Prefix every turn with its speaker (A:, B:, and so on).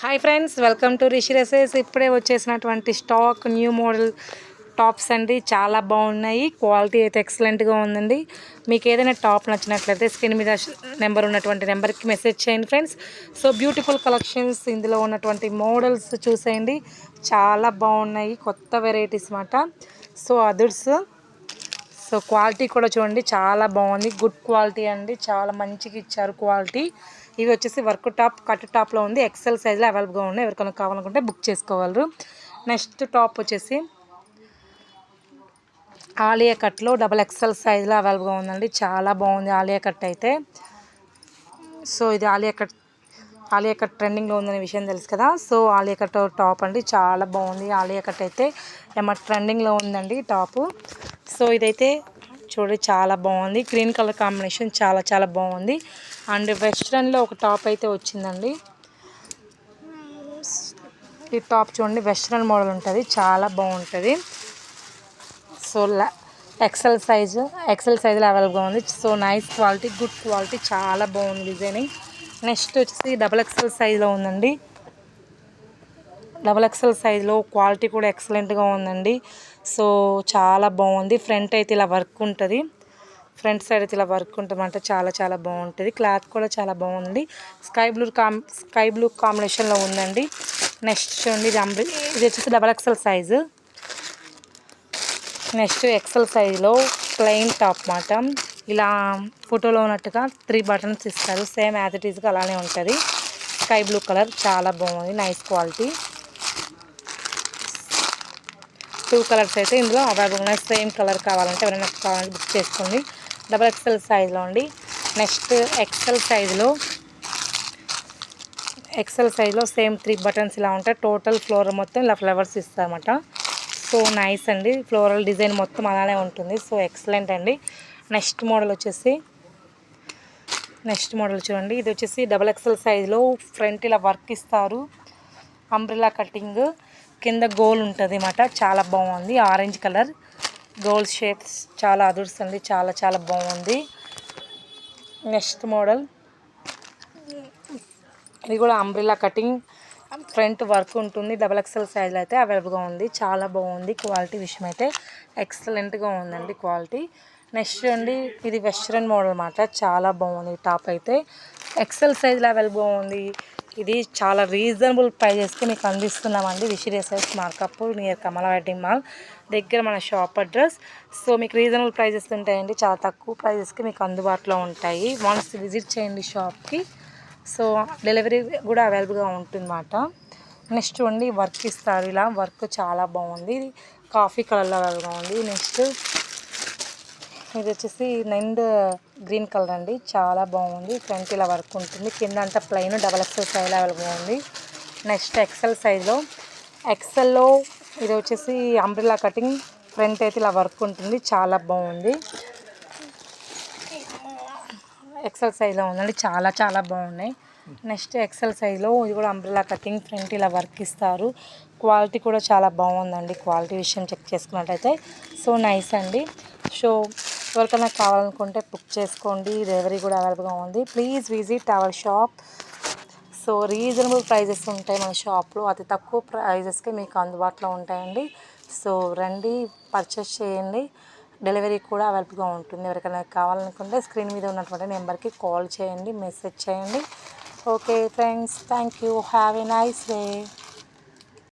A: Hi friends welcome to Rishi dresses ఇప్పుడే వచ్చేసినటువంటి stock new model tops అండి. చాలా బాగున్నాయి. క్వాలిటీ అయితే ఎక్సలెంట్గా ఉందండి. మీకు ఏదైనా టాప్ నచ్చినట్లయితే స్క్రీన్ మీద నెంబర్ ఉన్నటువంటి నెంబర్కి మెసేజ్ చేయండి ఫ్రెండ్స్ సో బ్యూటిఫుల్ కలెక్షన్స్ ఇందులో ఉన్నటువంటి మోడల్స్ చూసేయండి. చాలా బాగున్నాయి. కొత్త వెరైటీస్ మాట. సో అదర్స్ సో క్వాలిటీ కూడా చూడండి చాలా బాగుంది. గుడ్ క్వాలిటీ అండి. చాలా మంచిగా ఇచ్చారు క్వాలిటీ. ఇవి వచ్చేసి వర్క్ టాప్ కట్ టాప్లో ఉంది. ఎక్సెల్ సైజ్లో అవైలబుల్గా ఉన్నాయి. ఎవరికైనా కావాలనుకుంటే బుక్ చేసుకోగలరు. నెక్స్ట్ టాప్ వచ్చేసి ఆలియా కట్లో డబల్ ఎక్సెల్ సైజ్లో అవైలబుల్గా ఉందండి. చాలా బాగుంది ఆలియా కట్ అయితే. సో ఇది ఆలియా కట్ ఆలియా కట్ ట్రెండింగ్లో ఉందనే విషయం తెలుసు కదా? సో ఆలియా కట్ టాప్ అండి. చాలా బాగుంది. ఆలియా కట్ అయితే ఏమో ట్రెండింగ్లో ఉందండి టాపు. సో ఇదైతే చూడండి చాలా బాగుంది. గ్రీన్ కలర్ కాంబినేషన్ చాలా చాలా బాగుంది. అండ్ వెస్ట్రన్లో ఒక టాప్ అయితే వచ్చిందండి. ఈ టాప్ చూడండి. వెస్ట్రన్ మోడల్ ఉంటుంది. చాలా బాగుంటుంది. సో ఎక్సెల్ సైజు ఎక్సెల్ సైజులో అవైలబుల్గా ఉంది. So nice quality good quality చాలా బాగుంది డిజైనింగ్. నెక్స్ట్ వచ్చేసి డబల్ ఎక్సెల్ సైజులో ఉందండి. డబల్ ఎక్సెల్ సైజులో క్వాలిటీ కూడా ఎక్సలెంట్గా ఉందండి. సో చాలా బాగుంది. ఫ్రంట్ అయితే ఇలా వర్క్ ఉంటుంది. ఫ్రంట్ సైడ్ అయితే ఇలా వర్క్ ఉంటుంది చాలా చాలా బాగుంటుంది. క్లాత్ కూడా చాలా బాగుంది. స్కై బ్లూ కామ్ స్కై బ్లూ కాంబినేషన్లో ఉందండి. నెక్స్ట్ చూడండి ఇది అంబ్రి ఇది వచ్చేసి double XL size. Next XL సైజులో ప్లెయిన్ టాప్ మాట. ఇలా ఫోటోలో ఉన్నట్టుగా త్రీ బటన్స్ ఇస్తారు. సేమ్ యాజ్ ఇట్ ఈస్గా అలానే ఉంటుంది. స్కై బ్లూ కలర్ చాలా బాగుంది. నైస్ క్వాలిటీ టూ కలర్స్ అయితే ఇందులో అవైలబుల్ ఉన్నాయి. సేమ్ కలర్ కావాలంటే ఎవరైనా కావాలంటే బుక్ చేసుకోండి. డబల్ ఎక్స్ఎల్ సైజ్లో అండి. నెక్స్ట్ ఎక్సెల్ సైజులో ఎక్సెల్ సైజ్లో సేమ్ త్రీ బటన్స్ ఇలా ఉంటాయి. టోటల్ ఫ్లోర్ మొత్తం ఇలా ఫ్లవర్స్ ఇస్తారన్నమాట. సో నైస్ అండి. ఫ్లోరల్ డిజైన్ మొత్తం అలానే ఉంటుంది. సో ఎక్సలెంట్ అండి. నెక్స్ట్ మోడల్ వచ్చేసి నెక్స్ట్ మోడల్ చూడండి. ఇది వచ్చేసి డబల్ ఎక్సెల్ సైజులో ఫ్రంట్ ఇలా వర్క్ ఇస్తారు. అంబ్రిలా కటింగ్ కింద గోల్ ఉంటుంది అన్నమాట చాలా బాగుంది. Orange colour. గోల్ షేప్స్ చాలా అదురుస్తుంది. చాలా చాలా బాగుంది. Next model. ఇది కూడా అంబ్రిలా కటింగ్. ఫ్రంట్ వర్క్ ఉంటుంది. డబల్ ఎక్స్ఎల్ సైజ్లో అయితే అవైలబుల్గా ఉంది. చాలా బాగుంది. క్వాలిటీ విషయం అయితే ఎక్సలెంట్గా ఉందండి క్వాలిటీ. నెక్స్ట్ అండి ఇది వెస్ట్రన్ మోడల్ అనమాట చాలా బాగుంది టాప్ అయితే. ఎక్సెల్ సైజ్ అవైలబుల్గా ఉంది ఇది చాలా రీజనబుల్ ప్రైజెస్కి మీకు అందిస్తున్నామండి. విషిరేసెస్ మార్కప్ నియర్ కమల వెడ్డింగ్ మాల్ దగ్గర మన షాప్ అడ్రస్ సో మీకు రీజనబుల్ ప్రైజెస్ ఉంటాయండి. చాలా తక్కువ ప్రైజెస్కి మీకు అందుబాటులో ఉంటాయి. వన్స్ విజిట్ చేయండి షాప్కి సో డెలివరీ కూడా అవైలబుల్గా ఉంటుందన్నమాట. నెక్స్ట్ ఉండి వర్క్ ఇస్తారు. ఇలా వర్క్ చాలా బాగుంది. కాఫీ కలర్లో అవైలబుల్గా ఉంది నెక్స్ట్ ఇది వచ్చేసి నైండ్ గ్రీన్ కలర్ అండి. చాలా బాగుంది. ఫ్రంట్ ఇలా వర్క్ ఉంటుంది. కింద అంతా plain double XL size available ఉంది నెక్స్ట్ ఎక్సెల్ సైజ్లో ఎక్సెల్లో ఇది వచ్చేసి అంబ్రిలా కటింగ్. ఫ్రంట్ అయితే ఇలా వర్క్ ఉంటుంది. చాలా బాగుంది. ఎక్సెల్ సైజ్లో ఉందండి. చాలా చాలా బాగున్నాయి. నెక్స్ట్ ఎక్సెల్ సైజ్లో ఇది కూడా అంబ్రిలా కటింగ్. ఫ్రంట్ ఇలా వర్క్ ఇస్తారు. క్వాలిటీ కూడా చాలా బాగుందండి. క్వాలిటీ విషయం చెక్ చేసుకున్నట్టయితే. సో నైస్ అండి. సో ఎవరికైనా కావాలనుకుంటే బుక్ చేసుకోండి. డెలివరీ కూడా అవైలబుల్గా ఉంది. Please visit our shop so reasonable prices ఉంటాయి మన షాప్లో అతి తక్కువ ప్రైజెస్కి మీకు అందుబాటులో ఉంటాయండి. సో రండి పర్చేస్ చేయండి. డెలివరీ కూడా అవైలబుల్గా ఉంటుంది. ఎవరికైనా కావాలనుకుంటే స్క్రీన్ మీద ఉన్నటువంటి నెంబర్కి కాల్ చేయండి. మెసేజ్ చేయండి. Okay friends thank you have a nice day